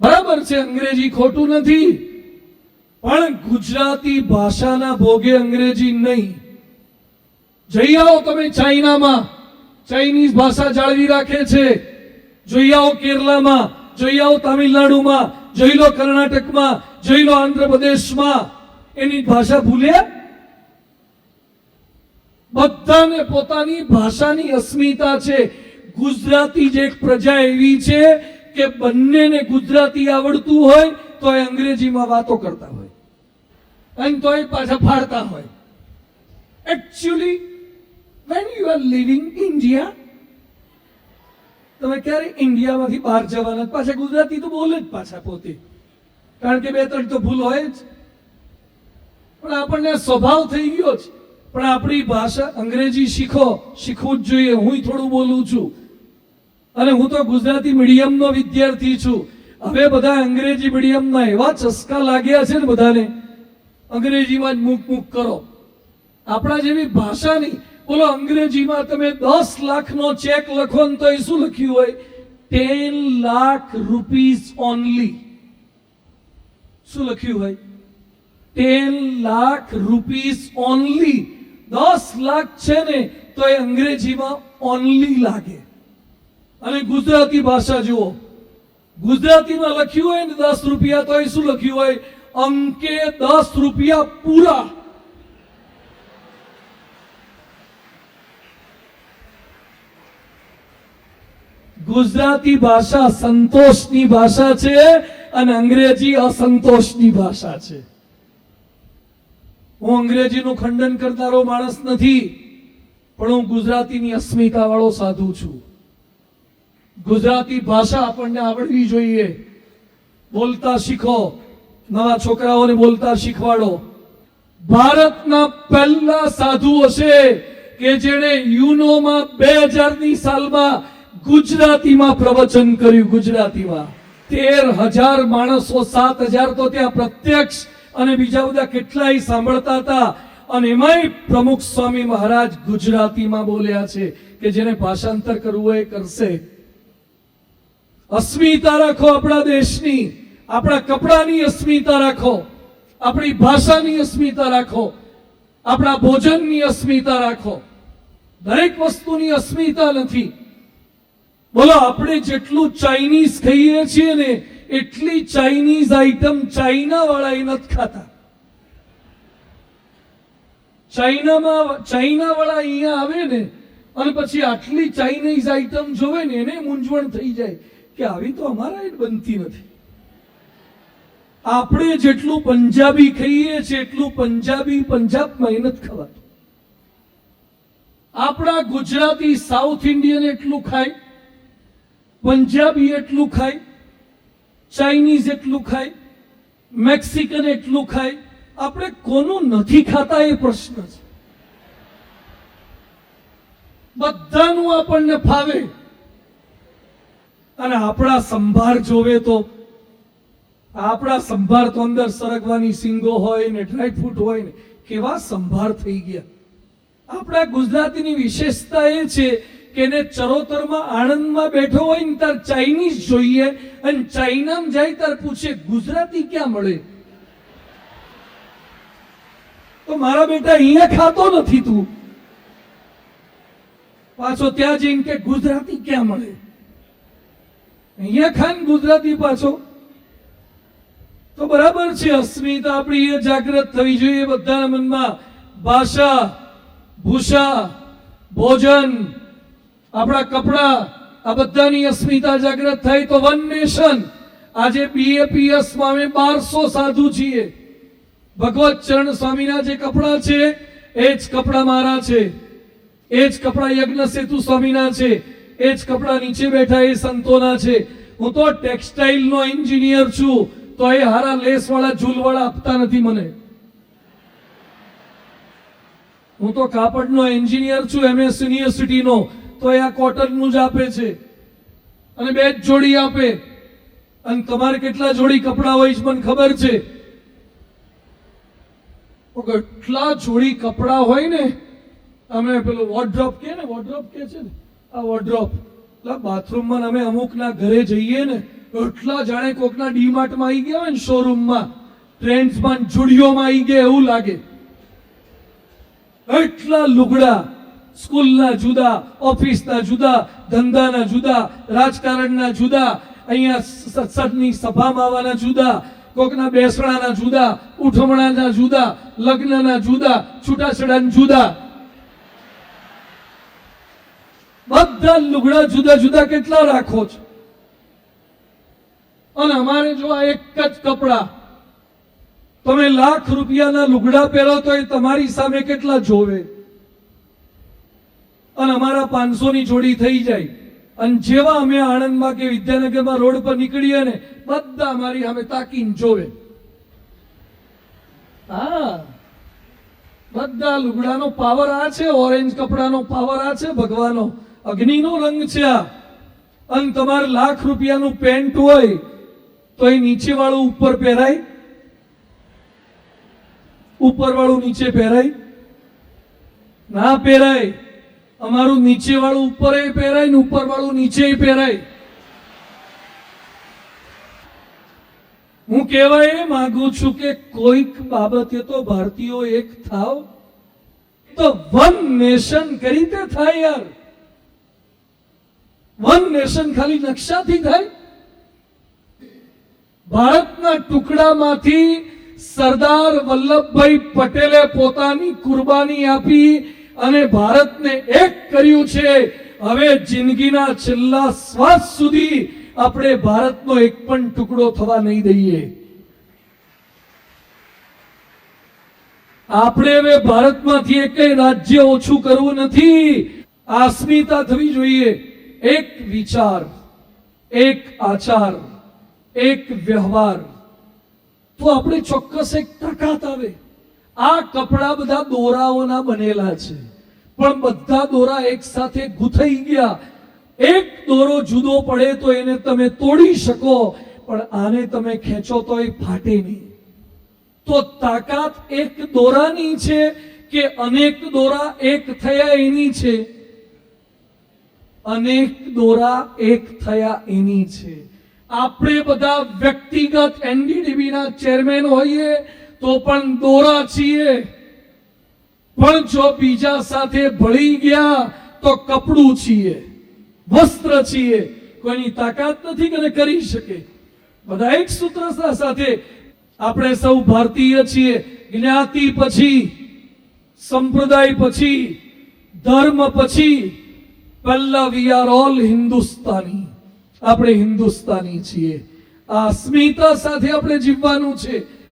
બરાબર છે, અંગ્રેજી ખોટું નથી. પણ ગુજરાતી ભાષાના ભોગે અંગ્રેજી નહીં. જઈ આવો તમે ચાઇનામાં. ચાઇનીઝ ભાષા જાળવી રાખે છે. જોઈ આવો કેરલામાં. જોઈ આવો તામિલનાડુમાં. જોઈ લો કર્ણાટકમાં. જોઈ લો આંધ્રપ્રદેશમાં. એની ભાષા ભૂલ્યા બધાને પોતાની ભાષાની અસ્મિતા છે. ગુજરાતી જે એક પ્રજા એવી છે કે બંનેને ગુજરાતી આવડતું હોય તો એ અંગ્રેજીમાં વાતો કરતા હોય. અને તો એ પાછા ફાડતા હોય. Actually when you are living India તમે ક્યારે ઇન્ડિયામાંથી બહાર જવાના? પાછા ગુજરાતી તો બોલે જ પાછા પોતે. કારણ કે બે ત્રણ તો ભૂલ હોય જ. પણ આપણને સ્વભાવ થઈ ગયો છે પણ આપણી ભાષા અંગ્રેજી શીખો, શીખવું જ જોઈએ. હું થોડું બોલું છું. અને હું તો ગુજરાતી મીડિયમનો વિદ્યાર્થી છું. હવે બધા અંગ્રેજી મીડિયમના એવા ચસ્કા લાગ્યા છે ને બધાને. અંગ્રેજીમાં જ મૂક મૂક કરો. આપણા જેવી ભાષા નહીં. બોલો, અંગ્રેજીમાં તમે દસ લાખનો ચેક લખો ને તો એ શું લખ્યું હોય? ટેન લાખ રૂપીઝ ઓનલી શું લખ્યું હોય? ટેન લાખ રૂપીઝ ઓનલી દસ લાખ છે ને, તો એ અંગ્રેજીમાં ઓનલી લાગે. અને ગુજરાતી ભાષા જુઓ. ગુજરાતીમાં લખ્યું હોય ને દસ રૂપિયા, તો એ શું લખ્યું હોય? અંકે દસ રૂપિયા પૂરા. ગુજરાતી ભાષા સંતોષની ભાષા છે અને અંગ્રેજી અસંતોષની ભાષા છે. હું અંગ્રેજીનું ખંડન કરનારો માણસ નથી, પણ હું ગુજરાતીની અસ્મિતા વાળો સાધુ છું. ગુજરાતી ભાષા આપણને આવડવી જોઈએ. બોલતા શીખો, નવા છોકરાઓને બોલતા શીખવાડો. ભારતના પહેલા સાધુ હશે કે જેણે યુનોમાં બે હજારની સાલમાં ગુજરાતીમાં પ્રવચન કર્યું, ગુજરાતીમાં. તેર હજાર માણસો, સાત હજાર તો ત્યાં પ્રત્યક્ષ અને બીજા બધા કેટલાય સાંભળતા હતા. અને એમાંય પ્રમુખ સ્વામી મહારાજ ગુજરાતીમાં બોલ્યા છે કે જેને ભાષાંતર કરવું એ કરશે. અસ્મિતા રાખો આપણા દેશની. આપણા કપડાની અસ્મિતા રાખો. આપણી ભાષાની અસ્મિતા રાખો. આપણા ભોજનની અસ્મિતા રાખો. દરેક વસ્તુની અસ્મિતા નથી. બોલો, આપણે જેટલું ચાઇનીઝ ખાઈએ છીએ ને એટલી ચાઇનીઝ આઈટમ ચાઇના વાળા એ નથી ખાતા. ચાઇનામાં ચાઇના વાળા અહીંયા આવે ને, અને પછી આટલી ચાઇનીઝ આઈટમ જોવે ને, એને મૂંઝવણ થઈ જાય કે આવી તો અમારા બનતી નથી. આપણે જેટલું પંજાબી ખાઈએ છીએ, એટલું પંજાબી પંજાબમાં એ નથી ખવાતું. આપણા ગુજરાતી સાઉથ ઇન્ડિયન એટલું ખાય, પંજાબી એટલું ખાય ચાઇનીઝ એટલું ખાય, મેક્સિકન એટલું ખાય. આપણે કોનું નથી ખાતા એ પ્રશ્ન છે. બધાનું આપણને ફાવે. અને આપણા સંભાર જોવે તો, આપણા સંભાર તો અંદર સરગવાની સિંગો હોય ને ડ્રાયફ્રૂટ હોય ને, કેવા સંભાર થઈ ગયા. આપણા ગુજરાતીની વિશેષતા એ છે કે એને ચરોતરમાં આણંદમાં બેઠો હોય ને તાર ચાઇનીઝ જોઈએ અને ચાઇનામાં જાય તાર પૂછે, ગુજરાતી ક્યાં મળે? તો મારા બેટા અહીંયા ખાતો નથી તું. પાછો ત્યાં જઈને કે, ગુજરાતી ક્યાં મળે? અહીંયા ખાન ગુજરાતી પાછો. તો બરાબર છે, અસ્મિતા આપણી એ જાગૃત થવી જોઈએ બધાના મનમાં. ભાષા, ભૂષા, ભોજન આપણા કપડા, આ બધાની અસ્મિતા જાગૃત થાય તો વન નેશન. આજે બીએપીએસમાં અમે બારસો સાધુ છીએ. ભગવત ચરણ સ્વામીના જે કપડા છે, એ જ કપડા મારા છે. એ જ કપડા યજ્ઞ સેતુ સ્વામીના છે. એ જ કપડા નીચે બેઠા એ સંતોના છે. હું તો ટેક્સટાઇલ નો એન્જિનિયર છું, તો એ હારા લેસ વાળા ઝૂલ વાળા આપતા નથી મને. હું તો કાપડનો એન્જિનિયર છું એમએસ યુનિવર્સિટીનો તો એ આ કોટનનું જ આપે છે. અને બે જ જોડી આપે. અને તમારે કેટલા જોડી કપડા હોય છે મને ખબર છે. કેટલા જોડી કપડા હોય ને, અમે પેલું વોર્ડ્રોપ કે ને વોર્ડ્રોપ કે છે ને, આ વોર્ડ્રોપ એટલે બાથરૂમમાં અમે અમુકના ઘરે જઈએ ને એટલા જાણે કોકના ડીમાર્ટમાં આવી ગયા હોય ને શોરૂમમાં ટ્રેન્ડ્સમાં જુડિયોમાં આવી ગયા એવું લાગે. એટલા લુગડા સ્કૂલના જુદા, ઓફિસના જુદા, ધંધાના જુદા, રાજકારણના જુદા, અહીંયા સત્સંગની સભામાં આવવાના જુદા, કોકના બેસણાના જુદા, ઉઠમણાના જુદા, લગ્નના જુદા, છૂટાછેડાના જુદા. બધા લુગડા જુદા જુદા કેટલા રાખો છો? અને અમારે જો આ એક જ કપડા, તમે લાખ રૂપિયાના લુગડા પહેરો તો એ તમારી સામે કેટલા જોવે? અને અમારા પાંચસો ની જોડી થઈ જાય. અને જેવા અમે આણંદમાં કે વિદ્યાનગરમાં રોડ પર નીકળીએ ને, બધા અમારી સામે તાકીને જોવે. હા. બધા લુગડાનો પાવર આ છે, ઓરેન્જ કપડાનો પાવર આ છે ભગવાનો અગ્નિનો રંગ છે આ. અને તમારે લાખ રૂપિયાનું પેન્ટ હોય, તો એ નીચે વાળું ઉપર પહેરાય. ઉપર વાળું નીચે પહેરાય. ના પહેરાય. અમારું નીચે વાળું ઉપર પહેરાય ને ઉપર વાળું નીચે પહેરાય. હું કહેવા એ માંગુ છું કે કોઈક બાબતે તો ભારતીયો એક થાવ. તો વન નેશન કઈ રીતે થાય યાર? વન નેશન ખાલી નકશાથી થાય? ભારતના ટુકડામાંથી સરદાર વલ્લભભાઈ પટેલે પોતાની કુરબાની આપી અને ભારતને એક કર્યું છે. હવે જિંદગીના છેલ્લા શ્વાસ સુધી આપણે ભારતનો એક પણ ટુકડો થવા નહીં દઈએ. આપણે હવે ભારતમાંથી એક રાજ્ય ઓછું કરવું નથી. આસ્મિતા થવી જોઈએ. એક વિચાર, એક આચાર, એક વ્યવહાર. તો આપણે ચોક્કસ એક તાકાત આવે. આ કપડા બધા દોરાઓના બનેલા છે. પણ બધા દોરા એક સાથે ગૂંથાઈ ગયા. એક દોરો જુદો પડે તો એને તમે તોડી શકો, પણ આને તમે ખેંચો તો એ ફાટે નહીં. તો તાકાત એક દોરાની છે કે અનેક દોરા એક થયા એની છે? અનેક દોરા એક થયા એની છે. આપણે બધા વ્યક્તિગત એનડીડીબી ના ચેરમેન હોઈએ તો પણ દોરા છીએ. પણ જો બીજા સાથે ભળી ગયા તો કપડું છીએ, વસ્ત્ર છીએ, કોઈની તાકાત નથી કે કરી શકે. બધા એક સૂત્ર સાથે આપણે સૌ ભારતીય છીએ. જ્ઞાતિ પછી, સંપ્રદાય પછી, ધર્મ પછી, પહેલા વી આર ઓલ હિન્દુસ્તાની. આપણે હિન્દુસ્તાની છીએ. આ અસ્મિતા સાથે આપણે જીવવાનું છે.